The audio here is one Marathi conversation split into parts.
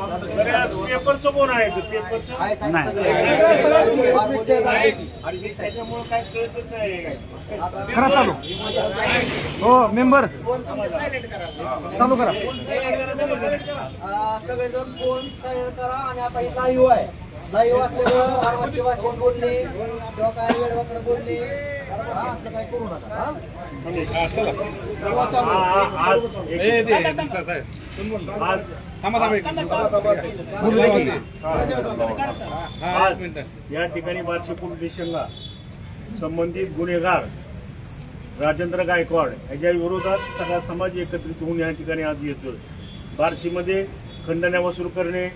पेपरचं कोण आहे पेपरचं काय कळतच नाही करा चालू. हो मेंबर. चालू करा. सगळेजण फोन साईड करा आणि आता ही आहे लाईव्ह असल्यामुळं आरवाची भाषेत बोलणे किंवा काय वेळवाकडे बोलणे असं काय करू नका? आज बोलू दे की. आज या ठिकाणी बार्शी पोलीस स्टेशनला संबंधित गुन्हेगार राजेंद्र गायकवाड याच्या विरोधात सगळा समाज एकत्रित होऊन या ठिकाणी आज येतोय. बार्शीमध्ये खंडण्या वसूल करणे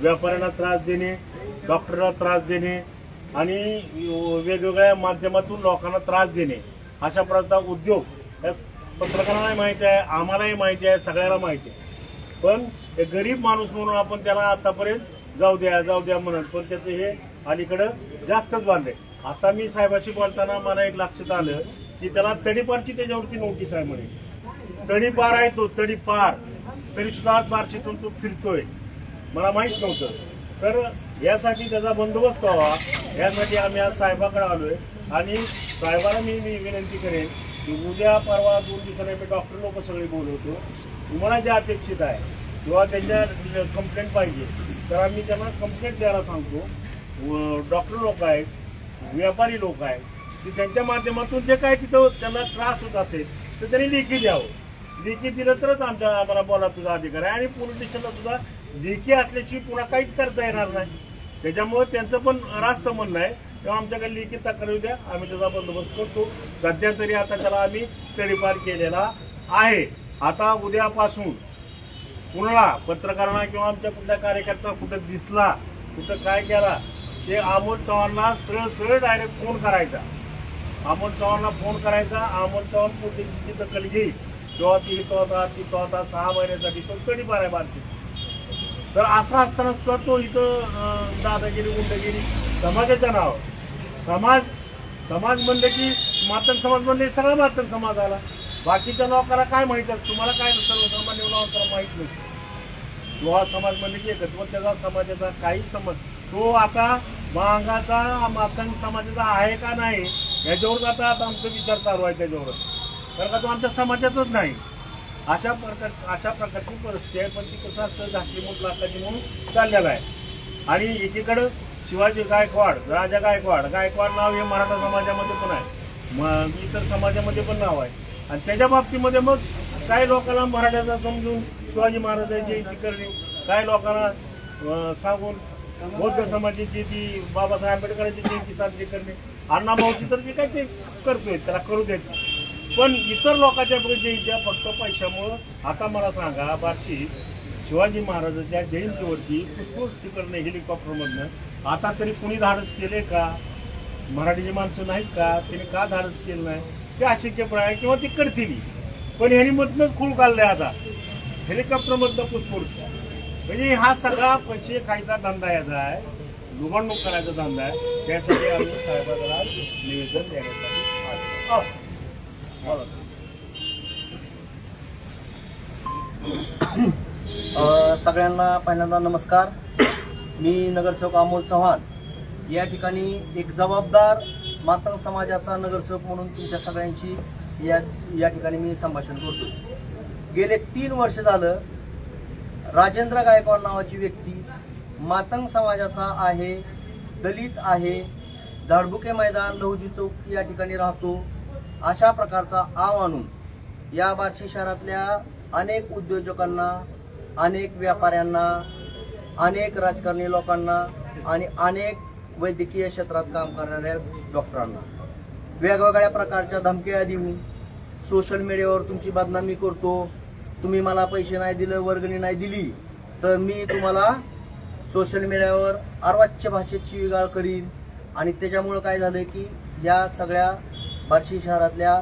व्यापाऱ्यांना त्रास देणे डॉक्टरला त्रास देणे आणि वेगवेगळ्या माध्यमातून लोकांना त्रास देणे. अशा प्रकारचा उद्योग या पत्रकारांनाही माहिती आहे आम्हालाही माहिती आहे सगळ्याला माहिती आहे. पण एक गरीब माणूस म्हणून आपण त्याला आतापर्यंत जाऊ द्या जाऊ द्या म्हणत पण त्याचं हे अलीकडं जास्तच बांधले आता मी साहेबाशी बोलताना मला एक लक्षात आलं की त्याला तडीपारची त्याच्यावरती नोटीस आहे म्हणे. तडीपार आहे तो तडीपार. तरी सुद्धा बारशीतून बार्शीतून तो फिरतोय. मला माहीत नव्हतं. तर यासाठी त्याचा बंदोबस्त व्हावा. यासाठी आम्ही आज साहेबाकडे आलोय. आणि साहेबाला मी मी विनंती करेन की उद्या परवा दोन दिवसांनी मी डॉक्टर लोक सगळे बोलवतो तुम्हाला जे अपेक्षित आहे किंवा त्यांच्या कंप्लेंट पाहिजे तर आम्ही त्यांना कंप्लेंट द्यायला सांगतो. डॉक्टर लोक आहेत व्यापारी लोक आहेत की त्यांच्या माध्यमातून जे काय तिथं त्यांना त्रास होत असेल तर त्यांनी लेखी द्यावं. लेखी दिलं तरच आमच्या आम्हाला बोला तुझा अधिकार आहे. आणि पोलीस स्टेशनला सुद्धा लेखी असल्याची पुन्हा काहीच करता येणार नाही. त्याच्यामुळे त्यांचं पण रास्त म्हणणं आहे. तेव्हा आमच्याकडे लेखी तक्रार द्या. आम्ही त्याचा बंदोबस्त करतो. सध्या तरी आता त्याला आम्ही तडीपार केलेला आहे. आता उद्यापासून कुणाला पत्रकारांना किंवा आमच्या कुठल्या कार्यकर्ता कुठं दिसला कुठं काय केला ते अमोल चव्हाणला सरळ सरळ डायरेक्ट फोन करायचा. अमोल चव्हाणला फोन करायचा. अमोल चव्हाण पोलिसांची दखल घेईल. तेव्हा ती इथं ती तो आता सहा महिन्यासाठी तो तडी आहे भारतीय तर असं असताना सुद्धा तो इथं दादागिरी गुंडगिरी समाजाच्या नाव समाज समाज म्हणलं की मातन समाज म्हणले सगळा मातन समाज आला. बाकीच्या लोकांना काय माहीत आहे? तुम्हाला काय सर्वसामान्य लोकांना माहीत नाही. लोहा समाज म्हणले की एकत्र मग त्याचा समाजाचा काही समज तो आता महागाचा मातंग समाजाचा आहे का नाही याच्यावर आता आता आमचा विचार चालू आहे त्याच्यावर कारण का तो आमच्या समाजाचाच नाही. अशा प्रकार अशा प्रकारची परिस्थिती आहे. पण ती कसं असतं झाकली मूठ लाखाची म्हणून चाललेलं आहे. आणि एकीकडं शिवाजी गायकवाड राजा गायकवाड गायकवाड नाव हे मराठा समाजामध्ये पण आहे. मग इतर समाजामध्ये पण नाव आहे. आणि त्याच्या बाबतीमध्ये मग काही लोकांना मराठ्याचा समजून शिवाजी महाराजांची जयंती करणे काही लोकांना सांगून बौद्ध समाजाची ती बाबासाहेब आंबेडकरांची जयंती साजरी करणे अण्णा भाऊची तर जे काय ते करतोय त्याला करू द्यायची. पण इतर लोकांच्या जयंत्या फक्त पैशामुळं आता मला सांगा बार्शी शिवाजी महाराजांच्या जयंतीवरती पुष्पवृष्टीकरणे हेलिकॉप्टरमधनं आता तरी कुणी धाडस केले का? मराठीची माणसं नाहीत का? त्याने का धाडस केलं नाही? ते अशक्यप्राय आहे किंवा ते करतील. पण ह्यानी मधनंच खूळ काढलंय आता. हेलिकॉप्टरमधनं पुष्पवृष्टी म्हणजे हा सगळा पैसे खायचा धंदा याचा आहे. लुबाडणूक करायचा धंदा आहे. त्यासाठी आम्ही साहेबांना निवेदन देण्यासाठी सगळ्यांना पहिल्यांदा नमस्कार. मी नगरसेवक अमोल चव्हाण. या ठिकाणी एक जबाबदार मातंग समाजाचा नगरसेवक म्हणून तुमच्या सगळ्यांची या या ठिकाणी मी संभाषण करतो. गेले तीन वर्ष झालं राजेंद्र गायकवाड नावाची व्यक्ती मातंग समाजाचा आहे दलित आहे झाडबुके मैदान लहुजी चौक या ठिकाणी राहतो. अशा प्रकारचा आव आणून या बार्शी शहरातल्या अनेक उद्योजकांना अनेक व्यापाऱ्यांना अनेक राजकारणी लोकांना आणि अनेक वैद्यकीय क्षेत्रात काम करणाऱ्या डॉक्टरांना. वेगवेगळ्या प्रकारच्या धमक्या देऊन सोशल मीडियावर तुमची बदनामी करतो. तुम्ही मला पैसे नाही दिलं वर्गणी नाही दिली तर मी तुम्हाला सोशल मीडियावर अर्वाच्य भाषेत शिवीगाळ करीन. आणि त्याच्यामुळं काय झालं की या सगळ्या बार्शी शहरातल्या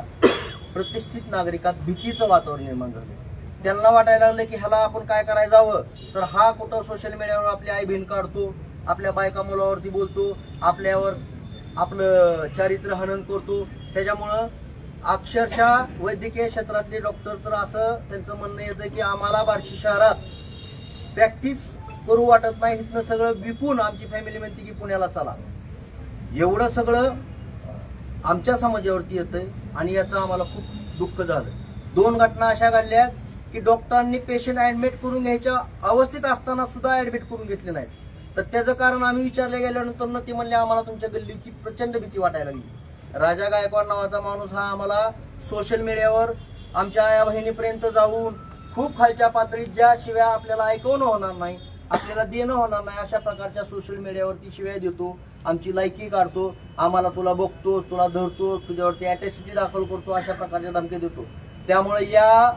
प्रतिष्ठित नागरिकात भीतीचं वातावरण निर्माण झालं त्यांना वाटायला लागलं की ह्याला आपण काय करायला जावं? तर हा कुठं सोशल मीडियावर आपली आई बहीण काढतो आपल्या बायका मुलावरती बोलतो आपल्यावर आपलं चारित्र्य हनन करतो. त्याच्यामुळं अक्षरशः वैद्यकीय क्षेत्रातले डॉक्टर तर असं त्यांचं म्हणणं येतं की आम्हाला बार्शी शहरात प्रॅक्टिस करू वाटत नाही. इथनं सगळं विकून आमची फॅमिली म्हणते की पुण्याला चला. एवढं सगळं आमच्या समाजावरती येतंय आणि याचं आम्हाला खूप दुःख झालं दोन घटना अशा घडल्या की डॉक्टरांनी पेशंट ऍडमिट करून घ्यायच्या अवस्थेत असताना सुद्धा ऍडमिट करून घेतले नाहीत. तर त्याचं कारण आम्ही विचारले गेल्यानंतर ना ते म्हणले आम्हाला तुमच्या गल्लीची प्रचंड भीती वाटायला लागली. राजा गायकवाड नावाचा माणूस हा आम्हाला सोशल मीडियावर आमच्या आया बहिणीपर्यंत जाऊन खूप खालच्या पातळीत ज्या शिव्या आपल्याला ऐकवणं होणार नाही आपल्याला देणं होणार नाही अशा प्रकारच्या सोशल मीडियावरती शिवाय देतो. आमची लायकी काढतो. आम्हाला तुला बघतोस तुला धरतोस तुझ्यावरती अटॅसिटी दाखल करतो अशा प्रकारच्या धमक्या देतो. त्यामुळे या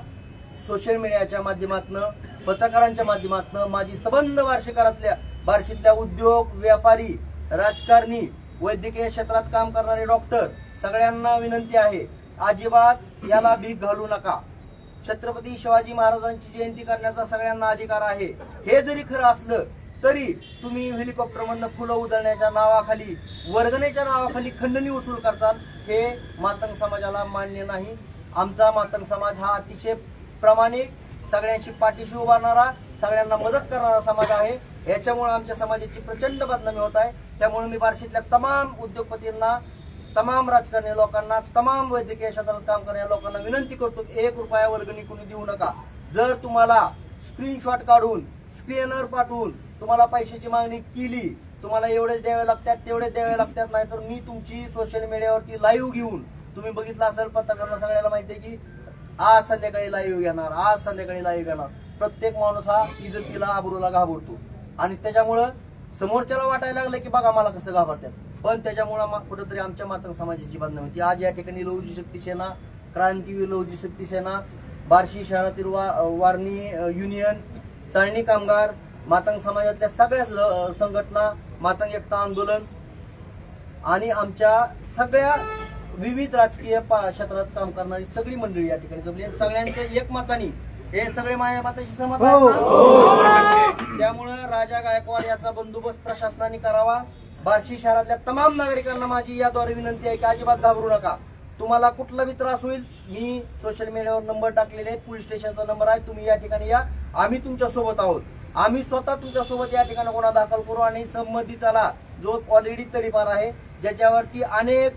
सोशल मीडियाच्या माध्यमातून पत्रकारांच्या माध्यमातून माझी सबंध बार्शीकरातल्या बार्शीतल्या उद्योग व्यापारी राजकारणी वैद्यकीय क्षेत्रात काम करणारे डॉक्टर सगळ्यांना विनंती आहे अजिबात याला भीक घालू नका. छत्रपती शिवाजी महाराजांची जयंती करण्याचा सगळ्यांना अधिकार आहे. हे जरी खरं असलं तरी तुम्ही हेलिकॉप्टरमधनं फुलं उधळण्याच्या नावाखाली वर्गणेच्या नावाखाली खंडणी वसूल करतात हे मातंग समाजाला मान्य नाही. आमचा मातंग समाज हा अतिशय प्रामाणिक सगळ्यांची पाठीशी उभारणारा सगळ्यांना मदत करणारा समाज आहे. याच्यामुळे आमच्या समाजाची प्रचंड बदनामी होत आहे. त्यामुळे मी बार्शीतल्या तमाम उद्योगपतींना तमाम राजकारणी लोकांना तमाम वैद्यकीय क्षेत्रात काम करणाऱ्या लोकांना विनंती करतो की एक रुपया वर्गणी कुणी देऊ नका. जर तुम्हाला स्क्रीनशॉट काढून स्क्रीनर पाठवून तुम्हाला पैशाची मागणी केली तुम्हाला एवढेच द्यावे लागतात तेवढेच द्यावे लागतात नाहीतर मी तुमची सोशल मीडियावरती लाईव्ह घेऊन तुम्ही बघितलं असेल पत्रकारांना सगळ्याला माहिती आहे की आज संध्याकाळी लाईव्ह घेणार आज संध्याकाळी लाईव्ह घेणार. प्रत्येक माणूस हा इज्जतीला आबरूला घाबरतो. आणि त्याच्यामुळं समोरच्याला वाटायला लागलं की बघा मला कसं घाबरतात. पण त्याच्यामुळं कुठंतरी आमच्या मातंग समाजाची बदनामी होती आज या ठिकाणी लौजी शक्ती सेना क्रांतीवीर लौजी शक्ती सेना बार्शी शहरातील वा वारणी युनियन चाळणी कामगार मातंग समाजातल्या सगळ्याच ल- संघटना मातंग एकता आंदोलन आणि आमच्या सगळ्या विविध राजकीय क्षेत्रात काम करणारी सगळी मंडळी या ठिकाणी जमली आहेत. सगळ्यांचं एकमतानी हे सगळे माझ्या माताशी सहमत ना? त्यामुळं राजा गायकवाड याचा बंदोबस्त प्रशासनाने करावा बार्शी शहरातल्या तमाम नागरिकांना माझी याद्वारे विनंती आहे की अजिबात घाबरू नका. तुम्हाला कुठला बी त्रास होईल मी सोशल मीडियावर नंबर टाकलेले आहे पोलीस स्टेशनचा नंबर आहे तुम्ही या ठिकाणी या. आम्ही तुमच्यासोबत आहोत. आम्ही स्वतः तुमच्यासोबत या ठिकाणी गुन्हा दाखल करू आणि संबंधिताला जो ऑलरेडी तडीपार आहे ज्याच्यावरती अनेक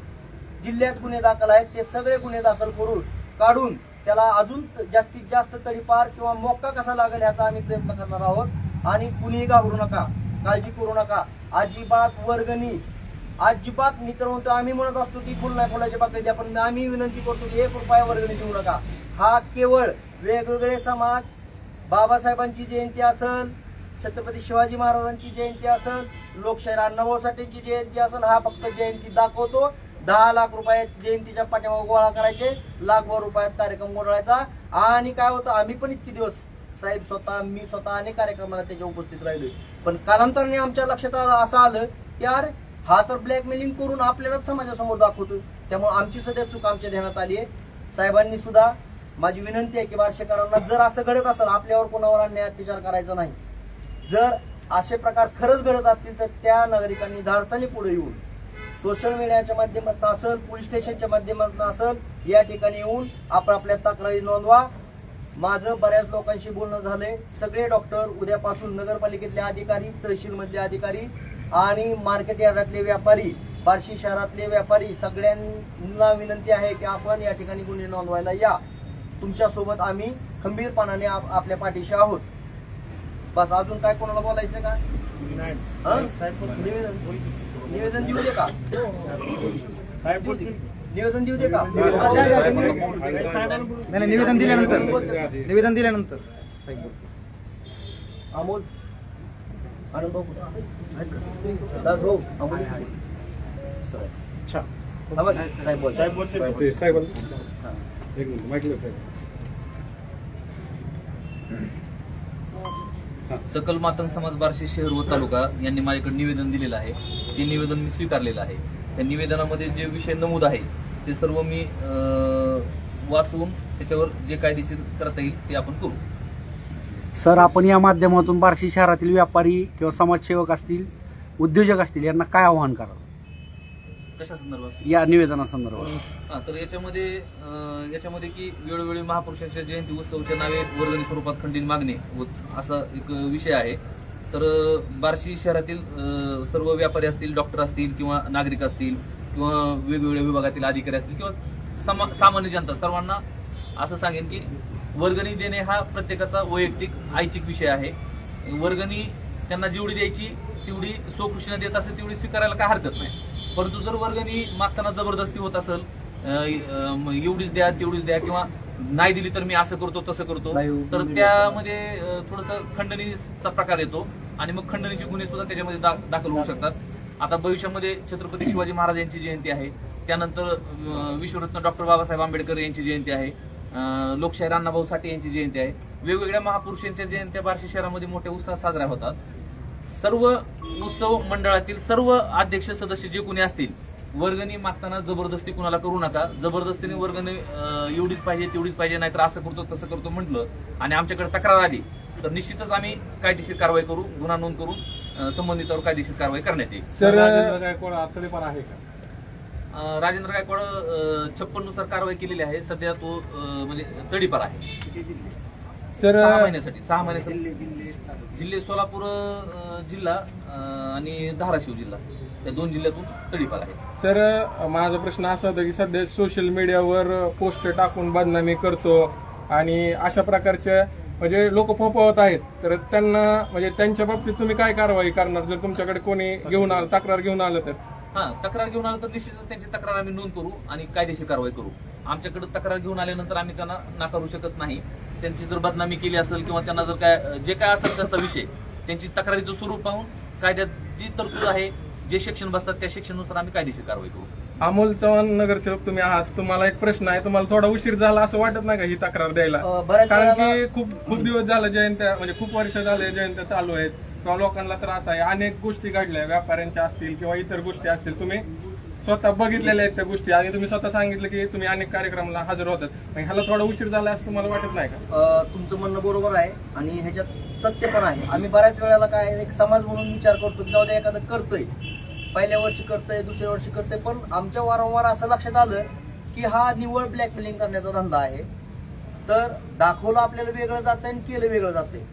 जिल्ह्यात गुन्हे दाखल आहेत ते सगळे गुन्हे दाखल करून काढून त्याला अजून जास्तीत जास्त तडीपार किंवा मोक्का कसा लागेल याचा आम्ही प्रयत्न करणार आहोत. आणि कुणीही घाबरू नका काळजी करू नका. अजिबात वर्गणी अजिबात मी तर म्हणतो आम्ही म्हणत असतो की फुल नाही फुलाची बाकी द्या पण आम्ही विनंती करतो की एक रुपया वर्गणी देऊ नका. हा केवळ वेगवेगळे समाज बाबासाहेबांची जयंती असेल छत्रपती शिवाजी महाराजांची जयंती असेल लोकशाहीर अण्णाभाऊ साठेंची जयंती असेल हा फक्त जयंती दाखवतो. दहा लाख रुपयात जयंतीच्या पाठीमागे गोळा करायचे लाखभर रुपयात कार्यक्रम गोळायचा आणि काय होतं आम्ही पण इतके दिवस साहेब स्वतः मी स्वतः अनेक कार्यक्रमाला त्याच्या उपस्थित राहिलोय. पण कालांतराने आमच्या लक्षात आलं असं आलं की यार हा तर ब्लॅकमेलिंग करून आपल्यालाच समाजासमोर दाखवतोय. त्यामुळे आमची सध्या चूक आमच्या ध्यानात आली आहे साहेबांनी सुद्धा माझी विनंती आहे की बार्शेकरांना जर असं घडत असेल आपल्यावर कोणावर अन्याय अत्याचार करायचा नाही. जर असे प्रकार खरंच घडत असतील तर त्या नागरिकांनी धाडसाने पुढे येऊन सोशल मीडियाच्या माध्यमातून असेल पोलीस स्टेशनच्या माध्यमातून असेल या ठिकाणी येऊन आपल्या तक्रारी नोंदवा. माझं बऱ्याच लोकांशी बोलणं झालंय. सगळे डॉक्टर उद्यापासून नगरपालिकेतले अधिकारी तहसीलमधले अधिकारी आणि मार्केट यार्डातले व्यापारी बार्शी शहरातले व्यापारी सगळ्यांना विनंती आहे की आपण या ठिकाणी गुन्हे नोंदवायला या. तुमच्यासोबत आम्ही खंबीरपणाने आप- आपल्या पाठीशी आहोत. बस अजून काय कोणाला बोलायचं का? निवेदन निवेदन देऊ दे का. निवेदन देऊ दे का साहेबांना बोलू. नाही नाही, निवेदन दिल्यानंतर निवेदन दिल्यानंतर. अमोल आनंद भाऊ कुठे? आहेत का? दास भाऊ अमोल अच्छा थांबा, साहेब बोल साहेब बोलतील. ते साहेब हा. एक मिनिट माहिती साहेब सकल मातंग समाज बार्शी शहर व तालुका यांनी माझ्याकडे निवेदन दिलेलं आहे ते निवेदन मी स्वीकारलेलं आहे त्या निवेदनामध्ये जे विषय नमूद आहे ते सर्व मी वाचून त्याच्यावर जे कायदेशीर करता येईल ते आपण करू. सर आपण या माध्यमातून बार्शी शहरातील व्यापारी किंवा समाजसेवक असतील उद्योजक असतील यांना काय आव्हान करावं कशा संदर्भात? या निवेदनासंदर्भात. हा तर याच्यामध्ये याच्यामध्ये की वेळोवेळी महापुरुषांच्या जयंती उत्सवाच्या नावे वर्गणी स्वरूपात खंडीन मागणे असा एक विषय आहे. तर बार्शी शहरातील सर्व व्यापारी असतील डॉक्टर असतील किंवा नागरिक असतील किंवा वेगवेगळ्या विभागातील अधिकारी असतील किंवा समा- सामान्य जनता सर्वांना असं सांगेन की वर्गणी देणे हा प्रत्येकाचा वैयक्तिक ऐच्छिक विषय आहे. वर्गणी त्यांना जेवढी द्यायची तेवढी स्वकृषीने देत असेल तेवढी स्वीकारायला काय हरकत नाही. परंतु जर वर्गणी मागताना जबरदस्ती होत असेल एवढीच द्या तेवढीच द्या किंवा नाही दिली तर मी असं करतो तसं करतो तर त्यामध्ये थोडस खंडणीचा प्रकार येतो आणि मग खंडणीचे गुन्हे सुद्धा त्याच्यामध्ये दाखल होऊ शकतात. आता भविष्यामध्ये छत्रपती शिवाजी महाराज यांची जयंती आहे. त्यानंतर विश्वरत्न डॉक्टर बाबासाहेब आंबेडकर यांची जयंती आहे. लोकशाहीर अण्णाभाऊ साठे यांची जयंती आहे. वेगवेगळ्या महापुरुषांच्या जयंत्या बार्शी शहरामध्ये मोठ्या उत्साहात साजऱ्या होतात. सर्व उत्सव मंडळातील सर्व अध्यक्ष सदस्य जे कोणी असतील वर्गणी मागताना जबरदस्ती कुणाला करू नका. जबरदस्तीने वर्गणी एवढीच पाहिजे तेवढीच पाहिजे नाहीतर असं करतो तसं करतो म्हटलं आणि आमच्याकडे तक्रार आली तर निश्चितच आम्ही कायदेशीर कारवाई करू गुन्हा नोंद करून संबंधितावर कायदेशीर कारवाई करण्यात येईल. सर राजेंद्र गायकवाड आतडेपण आहे का? अं, राजेंद्र गायकवाड छप्पननुसार कारवाई केलेली आहे. सध्या तो अं, म्हणजे तडीपार आहे. सर सहा महिन्यासाठी सहा महिन्यासाठी. जिल्हे सोलापूर अं, जिल्हा अं, आणि धाराशिव जिल्हा. त्या दोन जिल्ह्यातून तडीपार आहे. सर माझा प्रश्न असा होता की सध्या सोशल मीडियावर पोस्ट टाकून बदनामी करतो आणि अशा प्रकारच्या म्हणजे लोक फोपवत आहेत. तर त्यांना म्हणजे त्यांच्या बाबतीत तुम्ही काय कारवाई करणार? जर तुमच्याकडे कोणी घेऊन आलं तक्रार घेऊन आलं तर? हा तक्रार घेऊन आलं तर निश्चितच त्यांची तक्रार आम्ही नोंद करू आणि कायदेशीर कारवाई करू. आमच्याकडे तक्रार घेऊन आल्यानंतर आम्ही त्यांना नाकारू शकत नाही. त्यांची जर बदनामी केली असेल किंवा त्यांना जर काय जे काय असेल त्यांचा विषय त्यांची तक्रारीचं स्वरूप पाहून कायद्यात जी तरतूद आहे जे शिक्षण बसतात त्या शिक्षणानुसार आम्ही कायदेशीर कारवाई करू. अमोल चव्हाण नगरसेवक तुम्ही आहात. तुम्हाला एक प्रश्न आहे. तुम्हाला थोडा उशीर झाला असं वाटत नाही का ही तक्रार द्यायला? कारण की खूप खूप दिवस झालं जयंत्या म्हणजे खूप वर्ष झाले जयंत्या चालू आहेत. किंवा लोकांना त्रास आहे. अनेक गोष्टी घडल्या. व्यापाऱ्यांच्या असतील किंवा इतर गोष्टी असतील. तुम्ही स्वतः बघितलेल्या आहेत त्या गोष्टी. आणि तुम्ही स्वतः सांगितलं की तुम्ही अनेक कार्यक्रमाला हजर होतात. ह्याला थोडा उशीर झाला असं तुम्हाला वाटत नाही का? तुमचं म्हणणं बरोबर आहे. आणि ह्याच्यात तथ्य पण आहे. आम्ही बऱ्याच वेळेला काय एक समाज म्हणून विचार करतो जाऊ दे एखादं करतंय. पहिल्या वर्षी करतोय दुसऱ्या वर्षी करतोय पण आमच्या वारंवार असं लक्षात आलं की हा निव्वळ ब्लॅकमेलिंग करण्याचा धंदा आहे. तर दाखवलं आपल्याला वेगळं जातं आणि केलं वेगळं जाते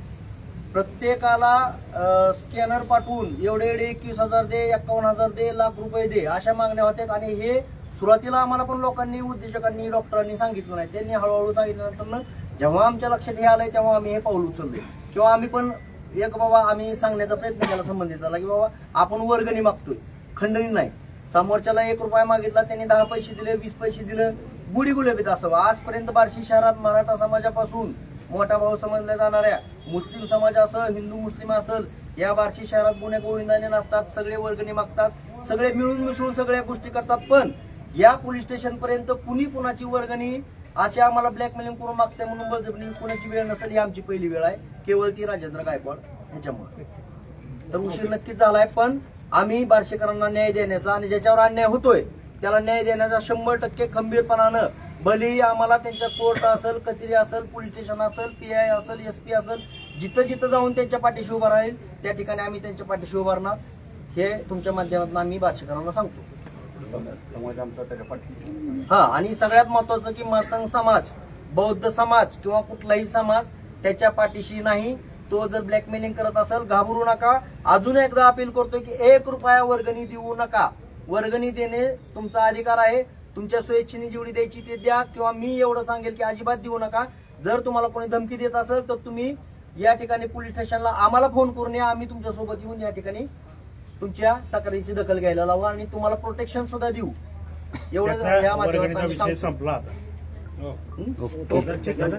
प्रत्येकाला स्कॅनर पाठवून एवढे एवढे एकवीस हजार दे एकावन्न हजार दे लाख रुपये दे अशा मागण्या होत्या आणि हे सुरुवातीला आम्हाला पण लोकांनी उद्योजकांनी डॉक्टरांनी सांगितलं नाही. त्यांनी हळूहळू सांगितल्यानंतर जेव्हा आमच्या लक्षात हे आलंय तेव्हा आम्ही हे पाऊल उचलले किंवा आम्ही पण एक बाबा आम्ही सांगण्याचा प्रयत्न केला संबंधिताला की बाबा आपण वर्गणी मागतोय. खंडणी नाही. समोरच्याला एक रुपया मागितला त्यांनी दहा पैसे दिले वीस पैसे दिले बुडी गुलाबीत असावं. आजपर्यंत बार्शी शहरात मराठा समाजापासून मोठा भाऊ समजल्या जाणाऱ्या मुस्लिम समाज असल हिंदू मुस्लिम असल या बार्शी शहरात गुन्हे गोविंदाने नसतात सगळे वर्गणी मागतात सगळे मिळून मिसळून सगळ्या गोष्टी करतात. पण या पोलीस स्टेशन पर्यंत कुणी कुणाची वर्गणी असे आम्हाला ब्लॅकमेलिंग करून मागते म्हणून बळजबरी कुणाची वेळ नसेल ही आमची पहिली वेळ आहे. केवळ ती राजेंद्र गायकवाड ह्याच्यामुळे तर उशीर नक्कीच झालाय पण आम्ही बार्शीकरांना न्याय देण्याचा आणि ज्याच्यावर अन्याय होतोय त्याला न्याय देण्याचा शंभर टक्के खंबीरपणानं भलेही आम्हाला त्यांच्या कोर्ट असेल कचेरी असेल पोलीस स्टेशन असेल पी आय असेल एस पी असेल जिथं जिथं जाऊन त्यांच्या पाठीशी उभा राहील त्या ठिकाणी आम्ही त्यांच्या पाठीशी उभारणार हे तुमच्या माध्यमातून आम्ही बार्शीकरांना सांगतो. हा आणि सगळ्यात महत्वाचं की मातंग समाज बौद्ध समाज किंवा कुठलाही समाज त्याच्या पाठीशी नाही. तो जर ब्लॅकमेलिंग करत असेल घाबरू नका. अजून एकदा अपील करतो की एक रुपया वर्गणी देऊ नका. वर्गणी देणे तुमचा अधिकार आहे. तुमच्या स्वेच्छेने जेवढी द्यायची ते द्या किंवा मी एवढं सांगेल की अजिबात देऊ नका. जर तुम्हाला कोणी धमकी देत असेल तर तुम्ही या ठिकाणी पोलीस स्टेशनला आम्हाला फोन करून या. आम्ही तुमच्यासोबत येऊन या ठिकाणी तुमच्या तक्रारीची दखल घ्यायला लावू आणि तुम्हाला प्रोटेक्शन सुद्धा देऊ. एवढं या माध्यमातून